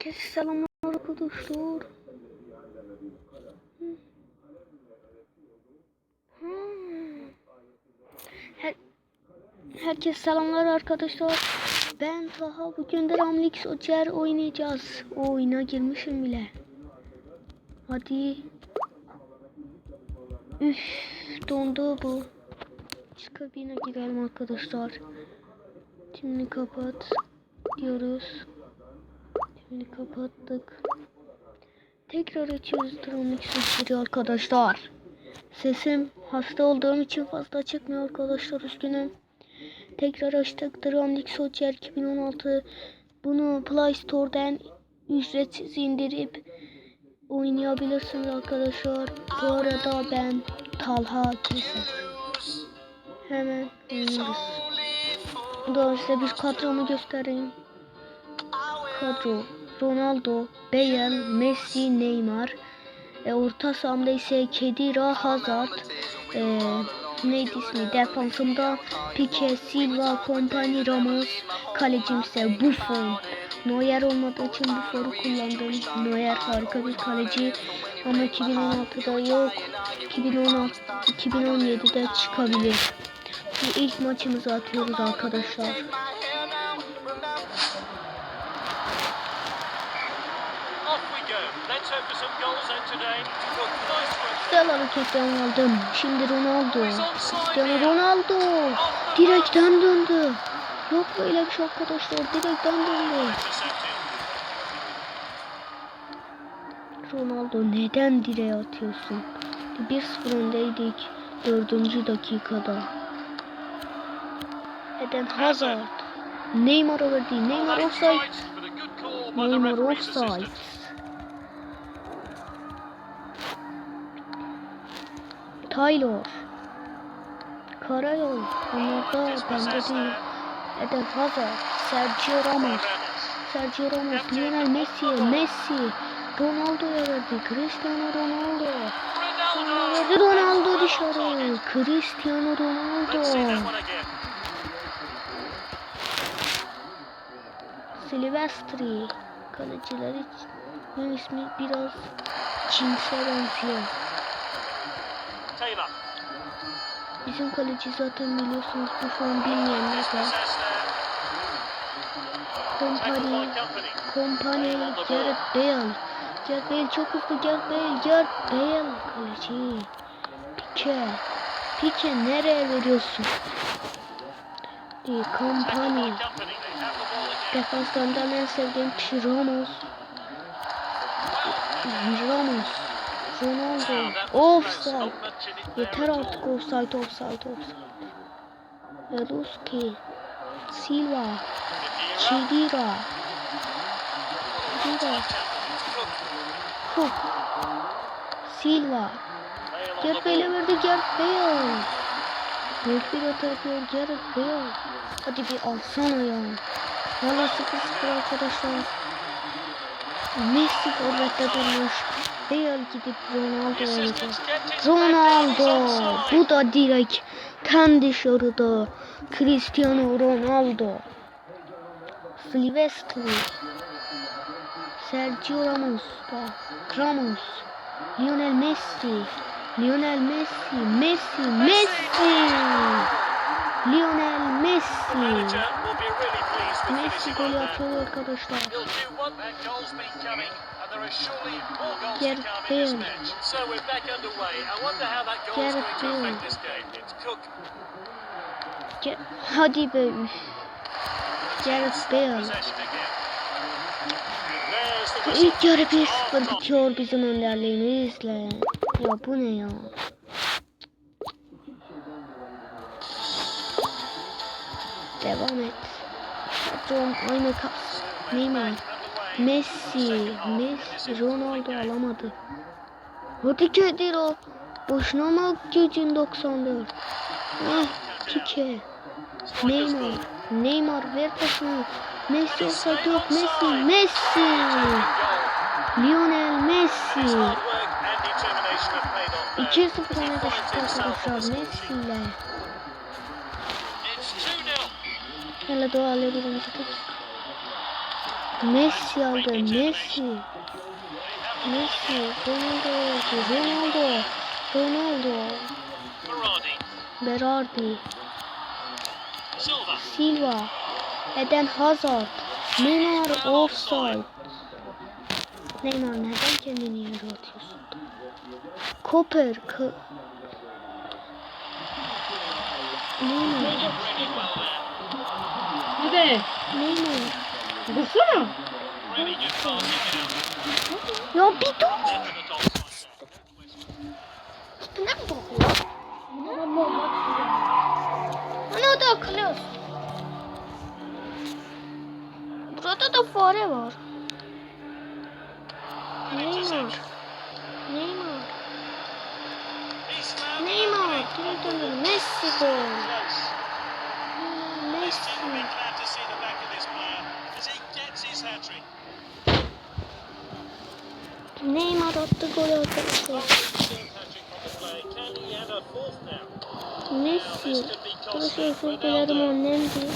Herkese selamlar arkadaşlar. Her Herkese selamlar arkadaşlar. Ben Taha. Bugün de Ramlix Ocer oynayacağız. O oyuna girmişim bile. Hadi. Üf, dondu bu. Şu kabine girelim arkadaşlar. Şimdi kapat diyoruz. Şimdi kapattık. Tekrar açıyoruz Tronix Ocer'i arkadaşlar. Sesim hasta olduğum için fazla çıkmıyor arkadaşlar üzgünüm. Tekrar açtık Dramnik Socer 2016. Bunu Play Store'dan ücretsiz indirip oynayabilirsiniz arkadaşlar. Bu arada ben Talha Keser. Hemen oynuyoruz. Daha size bir kadromu göstereyim. Kadro Ronaldo, Bale, Messi, Neymar. E, orta sahamda ise Kedira, Hazard. E, neydi ismi? Defansımda Pique, Silva, Kompany, Ramos. Kalecim ise Buffon. Neuer olmadığı için Buffon'u kullandım. Neuer harika bir kaleci ama 2016'da yok. 2016 2017'de çıkabilir. Bu ilk maçımızı atıyoruz arkadaşlar. Güzel hareketten aldım. Şimdi Ronaldo. Cristiano Ronaldo. Direkten döndü. Yok böyle bir şey arkadaşlar. Direkten döndü. Ronaldo neden direğe atıyorsun? 1-0 öndeydik. Dördüncü dakikada. Eden Hazard. Neymar'a verdi. Neymar offside. Neymar offside. Taylor. Karayol. It's bende değil. Eden Hazard. Sergio Ramos. Sergio Ramos, Lionel Messi, Messi, Ronaldo'ya verdi. Cristiano Ronaldo. Ronaldo. Ronaldo dışarı. Cristiano Ronaldo. Silvestri. Kaleciler. Benim ismi biraz Jinx'e benziyor. Taylor. Bizim kaleci zaten biliyorsunuz bu form bilmeyenler var. Kompany. Kompany, Gareth Bale. Gareth Bale çok hızlı Gareth Bale, Gareth Bale. Kaleci. Pike. Pike nereye veriyorsun? Değil, Kompany. Defanslarından en sevdiğim kişi Ramos. Ramos. Offside. Not much in it there Yeter artık offside, offside, offside. Veluski. Silva. Chidira. Chidira. Cook. Silva. Gareth Bale'e verdi Gareth Bale. Büyük bir hata yapıyor Gareth Bale. Hadi bir alsana ya. Valla 0-0 arkadaşlar. Messi forvette durmuş. Bale gidip Ronaldo oynayacak. Ronaldo. Bu da direkt tam dışarıda. Cristiano Ronaldo. Silvestri. Sergio Ramos. Ramos. Lionel Messi. Lionel Messi. Messi. Messi. Lionel Messi. Messi golü atıyor arkadaşlar. there is surely more goals Get to come in this match. So we're back underway. I wonder how that goal is going to affect this game. It's Cook. Get Huddy Boom. Get a steal. İlk yarı bir sıfır bitiyor bizim önderliğimizle. Ya bu ne ya? Devam Messi. Messi. Ronaldo alamadı. Hadi Kedir o. Boşuna mı gücün 94? Ah Pique. Neymar. Neymar ver pasını. Messi offside yok. Messi. Messi. Lionel Messi. His hard work and determination have paid off there. 2-0 He öne the arkadaşlar Messi ile. It's 2-0. Hele doğal evimizi Messi aldı. Messi. Messi. Ronaldo. Ronaldo. Ronaldo. Berardi. Silva. Silva. Eden Hazard. Neymar offside. Neymar neden kendini yere atıyorsun? Koper. K- Neymar. Neymar. Now. Ya bir dur. Definite offside there. Ne bakıyor? Hani odaklıyorsun. Burada da fare var. Neymar. Neymar. Neymar. Messi gol. Messi. Attı gol arkadaşlar. Messi. Arkadaşlar çok gülerim annemdi.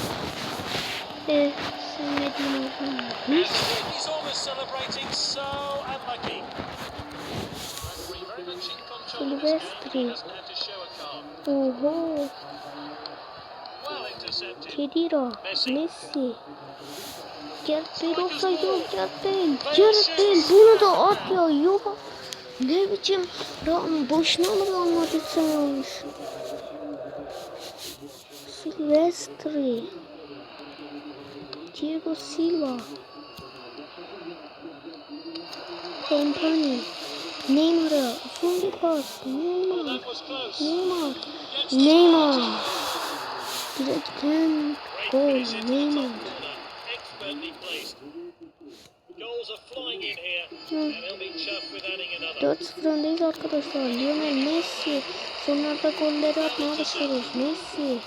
Ve sevmediğim olsun. Messi. Silvestri. Oho. Kedira. Messi. Gareth Bale offside yok. Gareth Bale. Bunu da at ya. Yok. Ne biçim Ram boşuna mı Real Madrid sen almış? Silvestri. Diego Silva. Kompany. Neymar'a uzun bir pas. Neymar. Neymar. Neymar. Direkten gol. Neymar. 4-0 öndeyiz arkadaşlar. Lionel Messi. Sonlarda golleri atmaya başlıyoruz. Messi.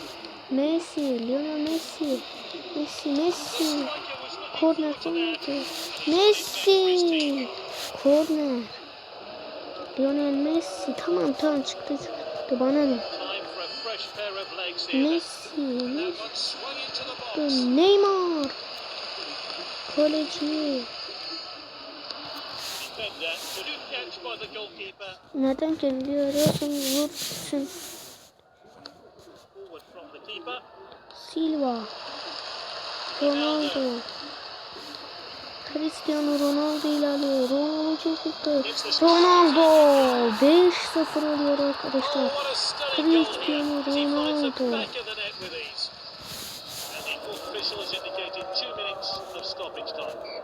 Messi. Lionel Messi. Messi. Messi. Korner korner. Messi. Korner. Lionel Messi. Tamam tamam çıktı çıktı. Bana ne? Messi. Messi. Neymar. Kaleci. Neden the keeper. Silva. Ronaldo. Cristiano Ronaldo ilerliyor. Ronaldo hızlı. Ronaldo 5-0 oluyor arkadaşlar. Cristiano Ronaldo. official.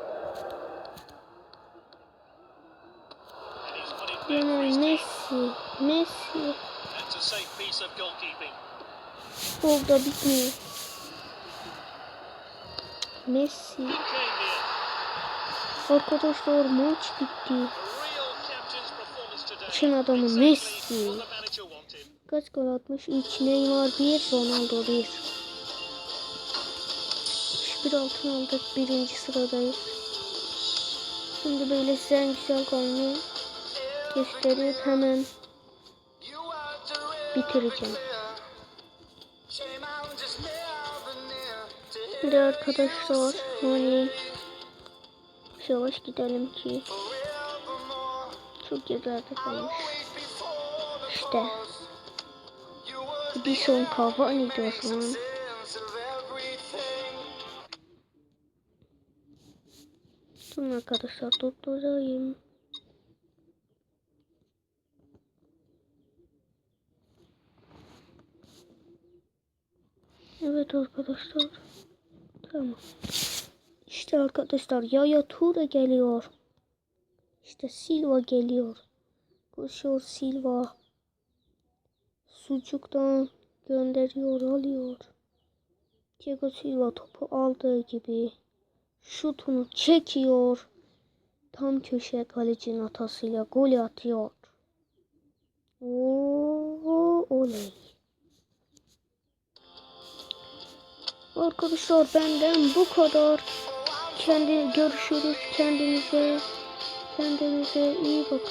Lionel. Messi. Messi. That's a safe piece of goalkeeping. Burada bitmiyor. Messi. Arkadaşlar maç bitti. Çin adamı Messi. Kaç gol atmış? 3 Neymar 1 Ronaldo 1. 1 altın aldık. Birinci sıradayız. Şimdi böyle size en güzel golünü gösterip hemen bitireceğim. Şimdi arkadaşlar hani yavaş gidelim ki çok yerlerde kalmış. İşte bir son o zaman. Durun arkadaşlar durdurayım. Evet arkadaşlar. Tamam. İşte arkadaşlar Yaya Toure geliyor. İşte Silva geliyor. Koşuyor Silva. Sucuktan gönderiyor alıyor. Diego Silva topu aldığı gibi şutunu çekiyor. Tam köşeye kalecinin hatasıyla gol atıyor. Oo, oley. Arkadaşlar benden bu kadar. Kendi görüşürüz kendinize. Kendinize iyi bakın.